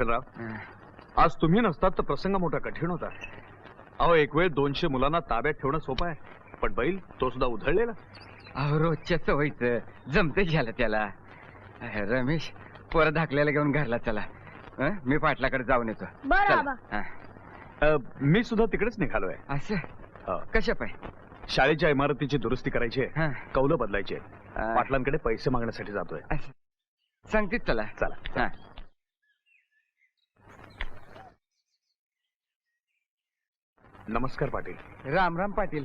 विठ्ठलराव आज तुम्ही नसतात तर प्रसंग मोठा कठीण होता अहो एक वेळ दोनशे मुलांना ताब्यात ठेवणं सोपं आहे पण बैल तो सुद्धा उधळलेला अहो रोजच्या सवयीचं जमते झालं त्याला अह, रमेश परत धाकल्याला घेऊन घरला चला हं? मी पाटलाकडे जाऊन येतो बरं, चला. आबा. हा. अ, मी सुद्धा तिकडेच निघालोय असं अ, कशा पाय शाळेच्या इमारतीची दुरुस्ती करायची आहे हा. कौलं बदलायची आहे. अ, पाटलांकडे पैसे मागण्यासाठी जातोय असं. सांगतेच चला चला हा. नमस्कार पाटील. राम राम पाटील.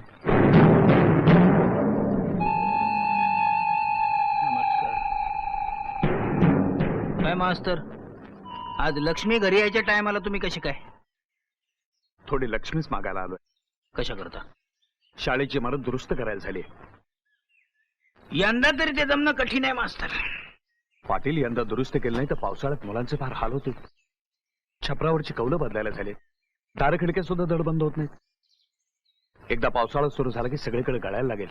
नमस्कार. काय मास्तर? आज लक्ष्मी घरी यायच्या टायमाला तुम्ही कसे काय? थोडी लक्ष्मीच मागायला आलोय. कशा करता? शाळेची इमारत दुरुस्त करायला झाली. यंदा तरी ते जमणं कठीण आहे मास्तर. पाटील यंदा दुरुस्त केलं नाही तर पावसाळ्यात मुलांचे फार हाल होते छपरावरची कौलं बदलायला झाले. दार खिडक्या सुद्धा दडबंद होत नाहीत. एकदा पावसाळा सुरू झाला की सगळीकडे गळायला लागेल.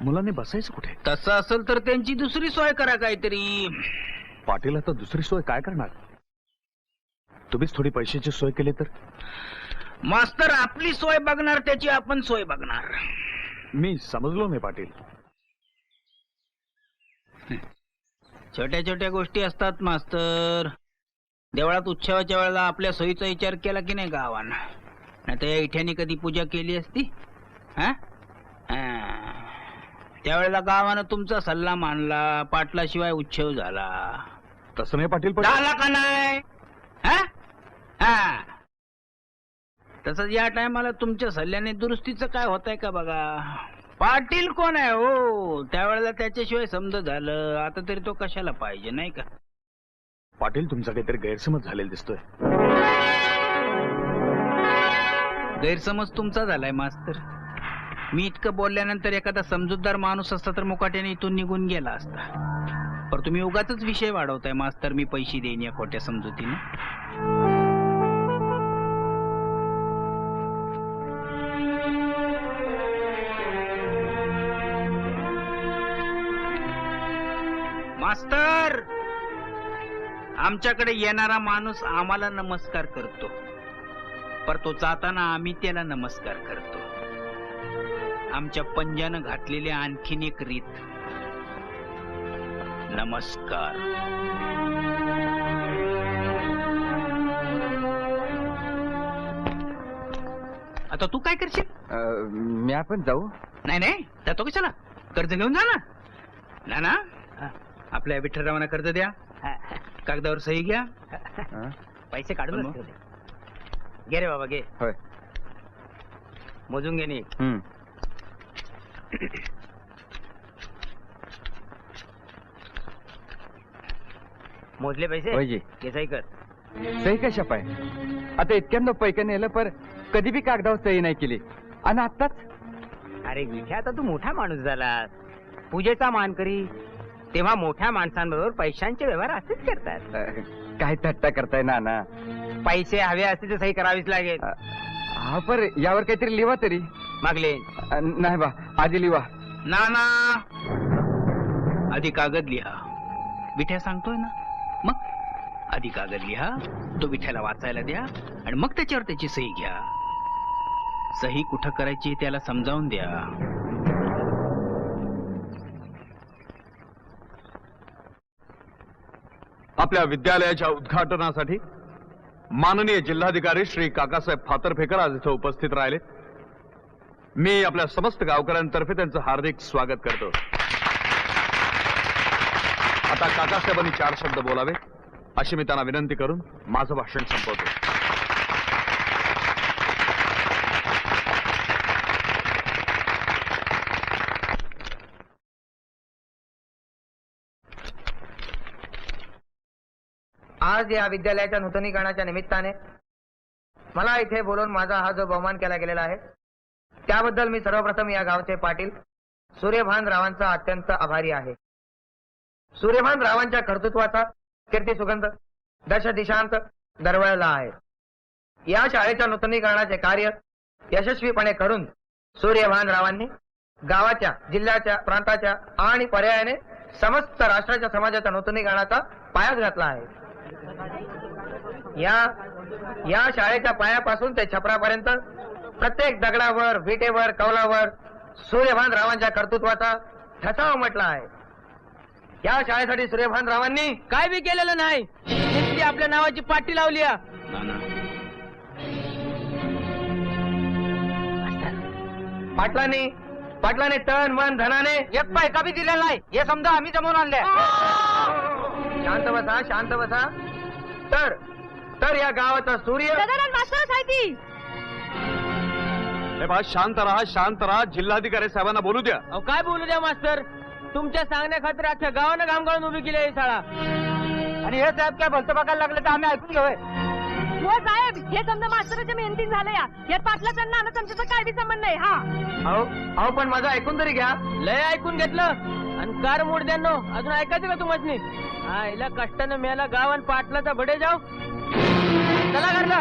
मुलांनी बसायचं कुठे? तसं असेल तर त्यांची दुसरी सोय करा काहीतरी. पाटील आता दुसरी सोय काय करणार? तुम्हीच थोडी पैशाची सोय केली तर? मास्तर आपली सोय बघणार त्याची आपण सोय बघणार. मी समजलो नाही पाटील. छोट्या छोट्या गोष्टी असतात मास्तर. देवळात उत्सवाच्या वेळेला आपल्या सोयीचा विचार केला की नाही गावानं? नाही तर या इठ्याने कधी पूजा केली असती? हा. त्यावेळेला गावानं तुमचा सल्ला मानला पाटलाशिवाय उत्सव झाला. तसं नाही पाटील पण झाला का नाही? हा? हा. तसंच या टायमाला तुमच्या सल्ल्याने दुरुस्तीचं काय होत आहे का बघा? पाटील कोण आहे हो? त्यावेळेला त्याच्याशिवाय समज झालं. आता तरी तो कशाला पाहिजे नाही का? पाटील तुमचा काहीतरी गैरसमज झालेला दिसतोय. गैरसमज तुमचा झालाय मास्तर. मी इतकं बोलल्यानंतर एखादा समजूतदार माणूस असता तर मुकाट्याने इथून निघून गेला असता. पण तुम्ही उगाच विषय वाढवताय मास्तर. मी पैसे देईन या खोट्या समजुतीने. मास्तर! आमच्याकडे येणारा माणूस आम्हाला नमस्कार करतो. पर तो जाताना आम्ही त्याला नमस्कार करतो. आमच्या पंजानं घातलेली आणखीन एक रीत. नमस्कार. आता तू काय करशील? अ, मी आपण जाऊ? नाही नाही. जातो कशाला कर्ज घेऊन जा ना. ना ना आपल्या विठ्ठलरावांना कर्ज द्या. कागदावर सही घ्या. हं? पैसे काढून घे रे बाबा घे. होय. मोजून घे. मोजले पैसे? जी. घे सही कर. सही कशा पाय? आता इतक्यांदा पैका नेलं पर कधी बी कागदावर सही नाही केली. आणि आत्ताच? अरे विख्या आता तू मोठा माणूस झालास. पूजेचा मान करी. तेव्हा मोठ्या माणसांबरोबर पैशांचे व्यवहार असेच करतात. काय थट्टा करताय नाना? पैसे हवे असते तर सही करावीच लागेल. अ, हा पर यावर काहीतरी लिहा तरी. मागले. अ, नाही बा आधी लिहा ना ना आधी कागद लिहा. विठ्या सांगतोय ना? मग? आधी कागद लिहा तो विठ्याला वाचायला द्या आणि मग त्याच्यावर त्याची सही घ्या. सही कुठं करायची हे त्याला समजावून द्या. आपल्या विद्यालयाच्या उद्घाटनासाठी माननीय जिल्हाधिकारी श्री काकासाहेब फातरफेकर आज इथं उपस्थित राहिले. मी आपल्या समस्त गावकऱ्यांतर्फे त्यांचं हार्दिक स्वागत करतो. आता काकासाहेबांनी चार शब्द बोलावे अशी मी त्यांना विनंती करून माझं भाषण संपवतो. आज या विद्यालयाच्या नूतनीकरणाच्या निमित्ताने मला इथे बोलून माझा हा जो बहुमान केला गेलेला आहे त्याबद्दल मी सर्वप्रथम या गावचे पाटील सूर्यभान रावांचा अत्यंत आभारी आहे. सूर्यभान रावांच्या कर्तृत्वाचा कीर्ती सुगंध दश दिशांत दरवळला आहे. या शाळेच्या नूतनीकरणाचे कार्य यशस्वीपणे करून सूर्यभान रावांनी गावाच्या जिल्ह्याच्या प्रांताच्या आणि पर्यायाने समस्त राष्ट्राच्या समाजाच्या नूतनीकरणाचा पायाच घातला आहे. या या शाळेच्या पायापासून ते छपरापर्यंत प्रत्येक दगडावर विटेवर कौलावर सूर्यभान रावांच्या कर्तृत्वाचा ठसाव म्हटला आहे. या शाळेसाठी सूर्यभान रावांनी काय बी केलेलं नाही. नुसती आपल्या नावाची पाटी लावली आ. पाटलांनी पाटलांनी तन मन धनाने एक पैका बी दिलेला नाही. हे समजा आम्ही जमवून आणले शांत बसा शांत बसा तर तर या गावाचा सूर्य मास्टरच आहे ती हे बा शांत राहा शांत राहा. जिल्हाधिकारी साहेबांना बोलू द्या. अहो काय बोलू द्या मास्तर तुमच्या सांगण्या खातर अख्ख्या गावानं घाम गाळून उभी केली आहे ही शाळा. आणि हे साहेब काय भलतं बघायला लागले तर आम्ही ऐकून घेऊय हो साहेब हे समजा मास्तराच्या मेहनतीन झालं या. यात पाटलाचा आणि नाना चमच्याचा काय बी संबंध नाही हा. अहो अहो पण माझं ऐकून तरी घ्या. लय ऐकून घेतलं. आणि कार मुडद्यांनो अजून ऐकायचं का तुम्हाला मजनी आईला कष्टानं मेला गाव आणि पाटलाचा बडे जाऊ. चला घरला.